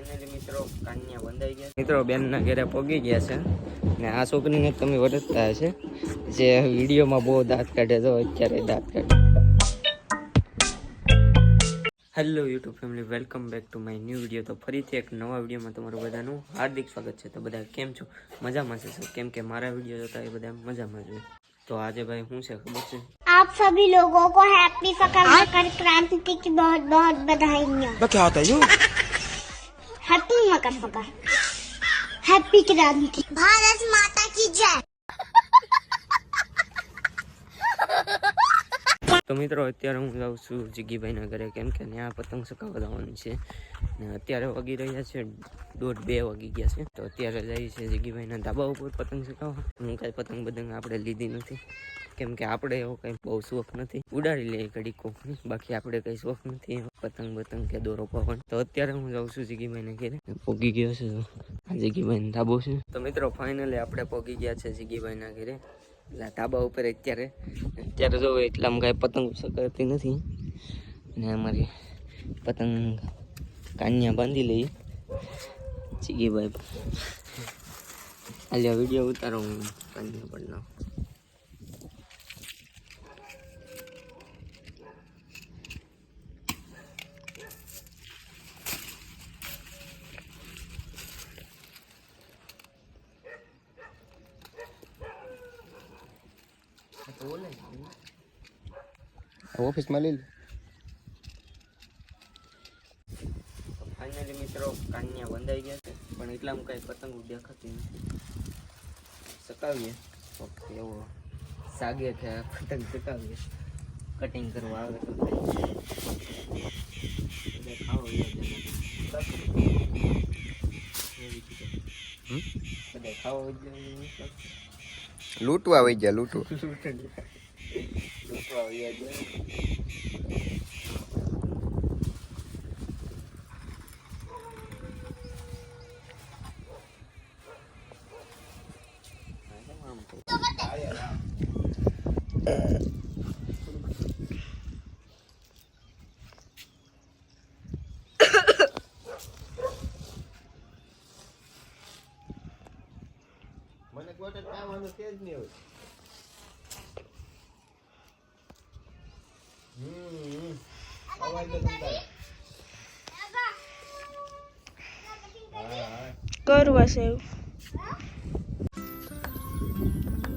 Finally મિત્રો કાન્યા બંધાઈ ગયા મિત્રો બેનના ઘરે પગી ગયા છે ને આ છોકરીને તમે વરસતા હશે જે વિડીયોમાં બહુ દાંત કાઢે તો અત્યારે દાંત કાઢે hello YouTube family welcome back to my new video તો ફરીથી એક નવા વિડીયોમાં તમારું બધાનું હાર્દિક સ્વાગત છે તો બધા કેમ છો મજામાં છે સર કેમ કે મારા વિડીયો જોતા એ બધા મજામાં જ હોય તો આજે ભાઈ શું છે ખબર છે आप सभी लोगों को हैप्पी मकर मकर क्रांति की बहुत बहुत बधाइयाँ क्या होता है you happy Makar Makar happy क्रांति भारत તો મિત્રો, અત્યારે હું જાઉં છું જીગીભાઈના ઘરે. કેમ કે ત્યાં પતંગ ચકાવવા જવાનું છે. ને અત્યારે વાગી રહ્યા છે દોઢ બે વાગી ગયા છે. તો અત્યારે જઈએ છે જીગીભાઈના ધાબા ઉપર પતંગ સકાવવા. હું કાંઈ પતંગ બતંગ આપણે લીધી નથી. કેમ કે આપણે એવો કંઈ બહુ શોખ નથી. ઉડાડી લઈએ ઘડી કોકની બાકી આપણે કંઈ શોખ નથી પતંગ બતંગ કે દોરો પવન. તો અત્યારે હું જાઉં છું જીગીભાઈના ઘરે. પોગી ગયો છે. આ જીગીભાઈનો ધાબો છે. તો મિત્રો ફાઇનલી આપણે પોગી ગયા છે જીગીભાઈના ઘરે. એટલે ધાબા ઉપર અત્યારે. અત્યારે જો એટલામાં કાંઈ પતંગ કરતી નથી. ને અમારી પતંગ કાન્યા બાંધી લઈએ ચીગીભાઈ આજે વીડિયો ઉતારો હું કાન્યા પર નાખું ઓફિસમાં લઈ લે ફાઇનલી મિત્રો કાન્યા બંધાઈ ગયા છે. પણ એટલામાં કાંઈ પતંગ દેખાતી નથી. સકાવીએ ઓકે એવો સાગે કે પતંગ સકાવીએ કટિંગ કરવા આવે તો ખાવો? બધા ખાવો. લૂંટવા આવી ગયા લૂંટવા. લૂંટવા આવ્યા છે. મને ગોટે ખાવાનું છે જ નહીં હોય હમ અવાજ તો સંભળાય. હા હા કરવા છે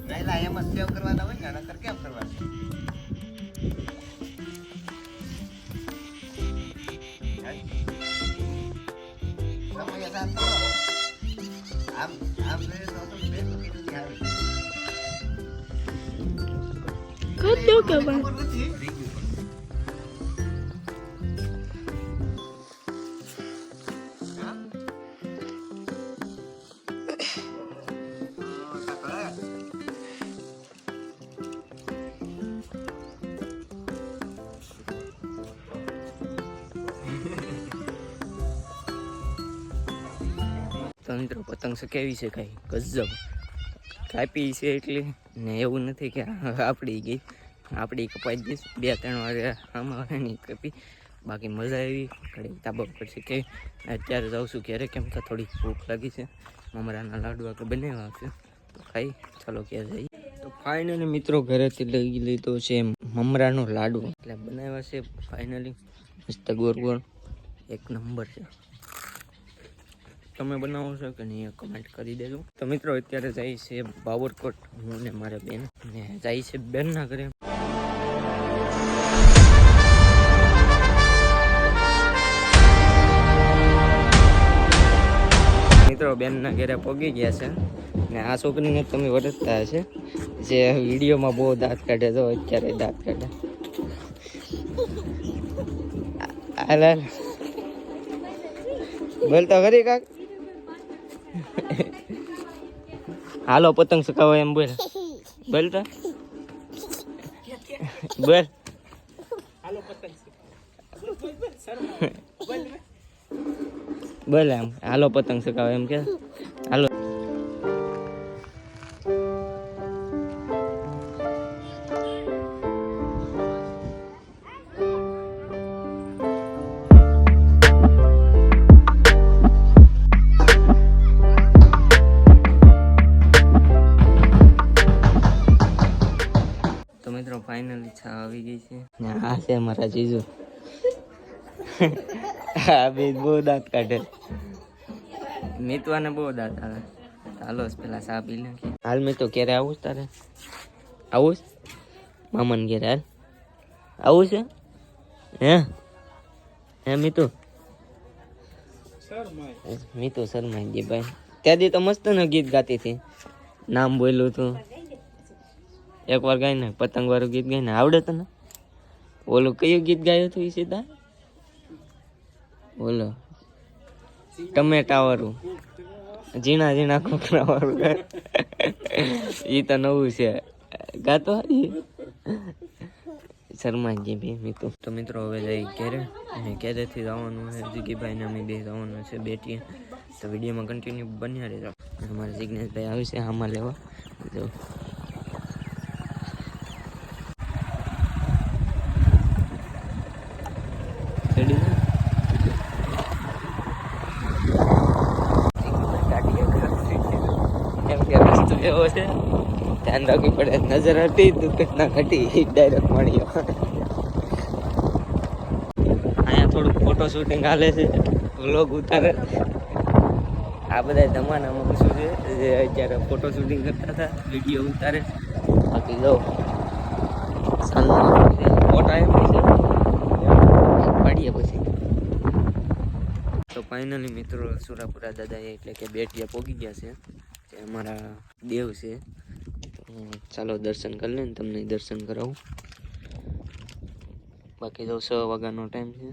ના એલા એમાં સેવ કરવાના હોય ને નકર કેમ કરવા. આમ તો મિત્રો પતંગ કેવી છે કાંઈ? ગજબ. કાપી છે એટલે ને એવું નથી કે આપડી ગઈ. આપડી કપાઈ જઈશ બે, ત્રણ વાગે આમાં નહીં કાપી. બાકી મજા આવી. ઘડી તાબા પડશે છે કે અત્યારે જાઉં છું ક્યારે કેમ કે થોડી ભૂખ લાગી છે. મમરાના લાડુ આગળ બનાવ્યા છે. તો ખાઈ, ચાલો ક્યારે જઈએ. તો ફાઇનલી મિત્રો ઘરેથી લઈ લીધો છે મમરાનો લાડુ એટલે બનાવ્યા છે ફાઇનલી મસ્ત ગોર ગોળ. એક નંબર છે. તમે બનાવો છો કે નહીં કમેન્ટ કરી દેજો. તો મિત્રો, અત્યારે જાય છે બાવરકોટ, હું ને મારા બેન. ને જાય છે બેનના ઘરે. મિત્રો, બેનના ઘરે પગી ગયા છે. ને આ છોકરીને તમે વરસતા હશે. જે વિડીયોમાં બહુ દાંત કાઢે તો અત્યારે દાંત કાઢે. હાલ ખરી કાક? હાલો, પતંગ સકાવો એમ બોલ. બોલ તો. બોલ. બોલ એમ. હાલો, પતંગ સકાવો એમ કે. હાલો. આ છે મારા જીજુ. આ બે બહુ દાંત કાઢે. મિતવાને બહુ દાંત આવે. હાલો પેલા સા પી હાલ મેં તો ક્યારે આવું તારે. આવું છે મામાને ઘેરે હાલ. આવું છે? હે? હે મિતુ? મિતુ શર્મા ગઈ ભાઈ. ત્યાંથી તો મસ્ત ને ગીત ગાતી હતી. નામ બોલ્યું તું. એક વાર ગાઈ ને પતંગ વાળું ગીત ગાઈને આવડે તને? ઓલું કયું ગીત ગાયું હતું સીધા બોલો. ટમેટા વાળું ઝીણા ઝીણા કોકરા વાળું એ તો નવું છે. ગાતો ઈ? શર્માજી બી મિત્રો તો. મિત્રો, હવે જઈ ઘેરે. અને ક્યારેથી જવાનું છે. જીગીભાઈને અમે બે જવાનું છે, બેટીએ. તો વિડીયોમાં કન્ટિન્યુ બન્યા રહેજો. અમારા જિજ્ઞેશભાઈ આવશે આમાં લેવા. જો રેડી છે? એમ કે રસ્તો એવો છે. ધ્યાન રાખવી પડે. નજર હતી દુર્ઘટના ઘટી ડાયરેક્ટ મળ્યો. અહીંયા થોડુંક ફોટો શૂટિંગ હાલે છે. વ્લોગ ઉતારે. આ બધા જમાનામાં શું છે? જે અત્યારે ફોટો શૂટિંગ કરતા હતા વીડિયો ઉતારે. બાકી જો ફોટા એમ છે. પાડીએ પછી. તો ફાઇનલી મિત્રો, સુરાપુરા દાદા એટલે કે બેટિયા પોગી ગયા છે. તે અમારા દેવ છે. તો ચાલો દર્શન કરી લઈને તમને દર્શન કરાવું. બાકી તો છ વાગ્યાનો ટાઈમ છે.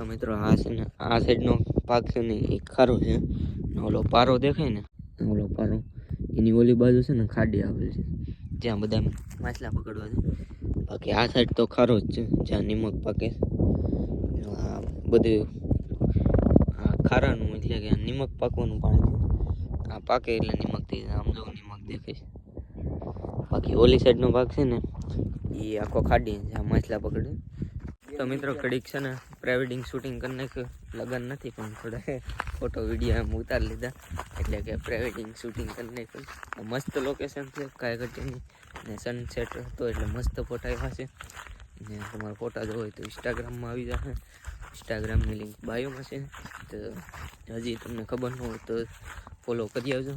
તો મિત્રો આ છે ને, આ સાઈડનો ભાગ છે ને એ ખારો છે. ઓલો પારો દેખાય ને, ઓલો પારો, એની ઓલી બાજુ છે ને ખાડી આવેલ છે. જ્યાં બધા માછલા પકડવા છે. બાકી આ સાઈડ તો ખારો જ છે, જ્યાં નિમક પાકે આ બધું, આ ખારાનું એટલે કે નિમક પાકવાનું પાણી છે. આ પાકે એટલે નિમક થઈ જાય, આમ જો નિમક દેખાય છે. બાકી ઓલી સાઈડનો ભાગ છે ને, એ આખો ખાડી જ્યાં માછલા પકડે. તો મિત્રો કડીક છે ને પ્રાઇવેટિંગ શૂટિંગ કરી લગન નથી, પણ થોડા ફોટો વીડિયો એમ ઉતારી લીધા. એટલે કે પ્રાઇવેટિંગ શૂટિંગ કરી નાખ્યું. મસ્ત લોકેશન છે ઘટીની ને સનસેટ હતો, એટલે મસ્ત ફોટા આવ્યા છે. ને તમારા ફોટા જોવો હોય તો ઇન્સ્ટાગ્રામમાં આવી જશે ઇન્સ્ટાગ્રામની લિંક બાયોમાં છે. તો હજી તમને ખબર ન હોય તો ફોલો કરી આવજો.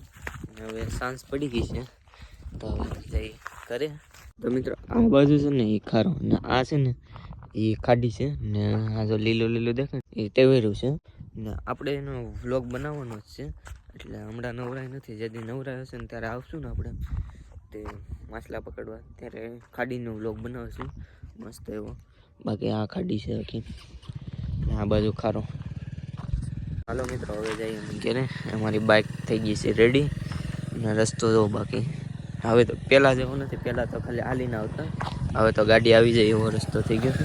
હવે સાંજ પડી ગઈ છે, તો જઈ કરે તો મિત્રો, આ બાજુ છે ને એ ખારો. અને આ છે ને એ ખાડી છે ને આ જો લીલું લીલું દેખાય એ ટેવેરું છે. ને આપણે એનો વ્લોગ બનાવવાનો જ છે, એટલે હમણાં નવરાય નથી જેથી નવરાય હશે ને ત્યારે આવશું ને આપણે તે માછલા પકડવા, ત્યારે ખાડીનો વ્લોગ બનાવશું. મસ્ત એવો. બાકી આ ખાડી છે આખી. આ બાજુ ખારો. હાલો મિત્રો, હવે જઈએ ઘેરે. અમારી બાઇક થઈ ગઈ છે રેડી ને રસ્તો જો બાકી. હવે તો પહેલાં જેવું નથી, પહેલાં તો ખાલી હાલીને આવતા હવે તો ગાડી આવી જાય એવો રસ્તો થઈ ગયો